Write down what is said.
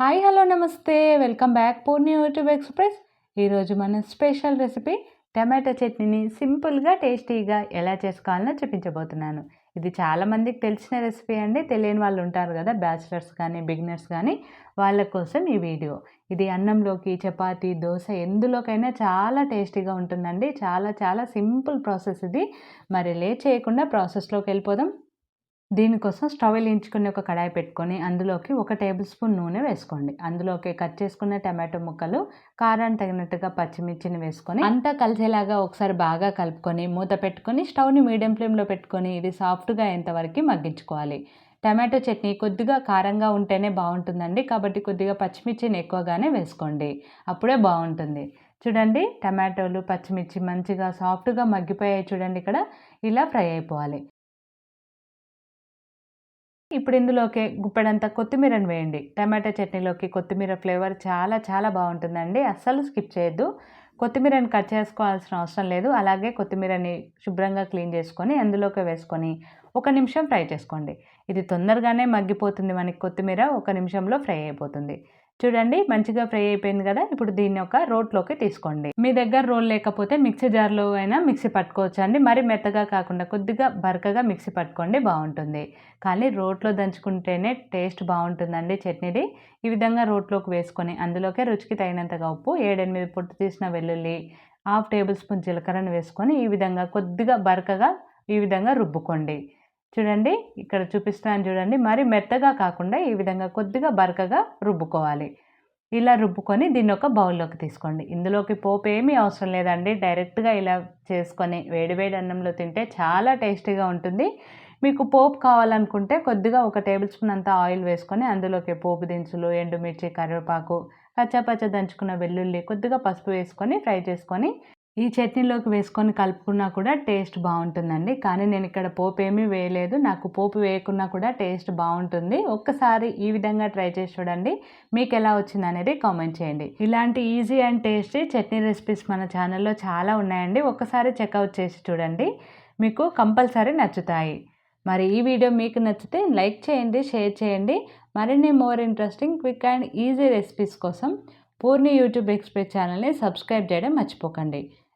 Hi hello నమస్తే. Welcome back. Purni YouTube express. ఈరోజు మన స్పెషల్ రెసిపీ టమాటా చట్నీని సింపుల్గా టేస్టీగా ఎలా చేసుకోవాలో చూపించబోతున్నాను. ఇది చాలామందికి తెలిసిన రెసిపీ అండి. తెలియని వాళ్ళు ఉంటారు కదా బ్యాచిలర్స్ కానీ బిగినర్స్ కానీ వాళ్ళ కోసం ఈ వీడియో. ఇది అన్నంలోకి చపాతి దోశ ఎందులోకైనా చాలా టేస్టీగా ఉంటుందండి. చాలా చాలా సింపుల్ ప్రాసెస్ ఇది. మరి లేట్ చేయకుండా ప్రాసెస్లోకి వెళ్ళిపోదాం. దీనికోసం స్టవ్ వెలించుకుని ఒక కడాయి పెట్టుకొని అందులోకి ఒక టేబుల్ స్పూన్ నూనె వేసుకోండి. అందులోకి కట్ చేసుకున్న టమాటో ముక్కలు కారాన్ని తగినట్టుగా పచ్చిమిర్చిని వేసుకొని అంతా కలిసేలాగా ఒకసారి బాగా కలుపుకొని మూత పెట్టుకొని స్టవ్ని మీడియం ఫ్లేమ్లో పెట్టుకొని ఇది సాఫ్ట్గా అయ్యేంతవరకు మగ్గించుకోవాలి. టమాటో చట్నీ కొద్దిగా కారంగా ఉంటేనే బాగుంటుందండి. కాబట్టి కొద్దిగా పచ్చిమిర్చిని ఎక్కువగానే వేసుకోండి. అప్పుడే బాగుంటుంది. చూడండి టమాటోలు పచ్చిమిర్చి మంచిగా సాఫ్ట్గా మగ్గిపోయాయి చూడండి ఇక్కడ. ఇలా ఫ్రై అయిపోవాలి. ఇప్పుడు ఇందులోకి గుప్పెడంత కొత్తిమీరని వేయండి. టమాటా చట్నీలోకి కొత్తిమీర ఫ్లేవర్ చాలా చాలా బాగుంటుందండి. అస్సలు స్కిప్ చేయొద్దు. కొత్తిమీరని కట్ చేసుకోవాల్సిన అవసరం లేదు. అలాగే కొత్తిమీరని శుభ్రంగా క్లీన్ చేసుకొని అందులోకి వేసుకొని ఒక నిమిషం ఫ్రై చేసుకోండి. ఇది తొందరగానే మగ్గిపోతుంది మనకి కొత్తిమీర. ఒక నిమిషంలో ఫ్రై అయిపోతుంది. చూడండి మంచిగా ఫ్రై అయిపోయింది కదా ఇప్పుడు దీన్ని ఒక రోట్లోకి తీసుకోండి. మీ దగ్గర రోల్ లేకపోతే మిక్సీ జార్లో అయినా మిక్సీ పట్టుకోవచ్చు అండి మరి మెత్తగా కాకుండా కొద్దిగా బరకగా మిక్సీ పట్టుకోండి బాగుంటుంది. కానీ రోట్లో దంచుకుంటేనే టేస్ట్ బాగుంటుందండి చట్నీది. ఈ విధంగా రోట్లోకి వేసుకొని అందులోకే రుచికి తగినంతగా ఉప్పు ఏడెనిమిది పొట్టు తీసిన వెల్లుల్లి హాఫ్ టేబుల్ స్పూన్ జీలకర్రను వేసుకొని ఈ విధంగా కొద్దిగా బరకగా ఈ విధంగా రుబ్బుకోండి. చూడండి ఇక్కడ చూపిస్తున్నాను చూడండి. మరి మెత్తగా కాకుండా ఈ విధంగా కొద్దిగా బరకగా రుబ్బుకోవాలి. ఇలా రుబ్బుకొని దీన్ని ఒక బౌల్లోకి తీసుకోండి. ఇందులోకి పోపు ఏమీ అవసరం లేదండి. డైరెక్ట్గా ఇలా చేసుకొని వేడివేడి అన్నంలో తింటే చాలా టేస్టీగా ఉంటుంది. మీకు పోపు కావాలనుకుంటే కొద్దిగా ఒక టేబుల్ స్పూన్ అంతా ఆయిల్ వేసుకొని అందులోకి పోపు దినుసులు ఎండుమిర్చి కరివేపాకు పచ్చపచ్చ దంచుకున్న వెల్లుల్లి కొద్దిగా పసుపు వేసుకొని ఫ్రై చేసుకొని ఈ చట్నీలోకి వేసుకొని కలుపుకున్నా కూడా టేస్ట్ బాగుంటుందండి. కానీ నేను ఇక్కడ పోపు ఏమీ వేయలేదు. నాకు పోపు వేయకున్నా కూడా టేస్ట్ బాగుంటుంది. ఒక్కసారి ఈ విధంగా ట్రై చేసి చూడండి. మీకు ఎలా వచ్చింది అనేది కామెంట్ చేయండి. ఇలాంటి easy and tasty chutney recipes మన ఛానల్లో చాలా ఉన్నాయండి. ఒక్కసారి చెక్అవుట్ చేసి చూడండి. మీకు కంపల్సరీ నచ్చుతాయి. మరి ఈ వీడియో మీకు నచ్చితే లైక్ చేయండి షేర్ చేయండి. మరిన్ని more interesting quick and easy recipes కోసం పూర్ణి యూట్యూబ్ ఎక్స్ప్రెస్ ఛానల్ని సబ్స్క్రైబ్ చేయడం మర్చిపోకండి.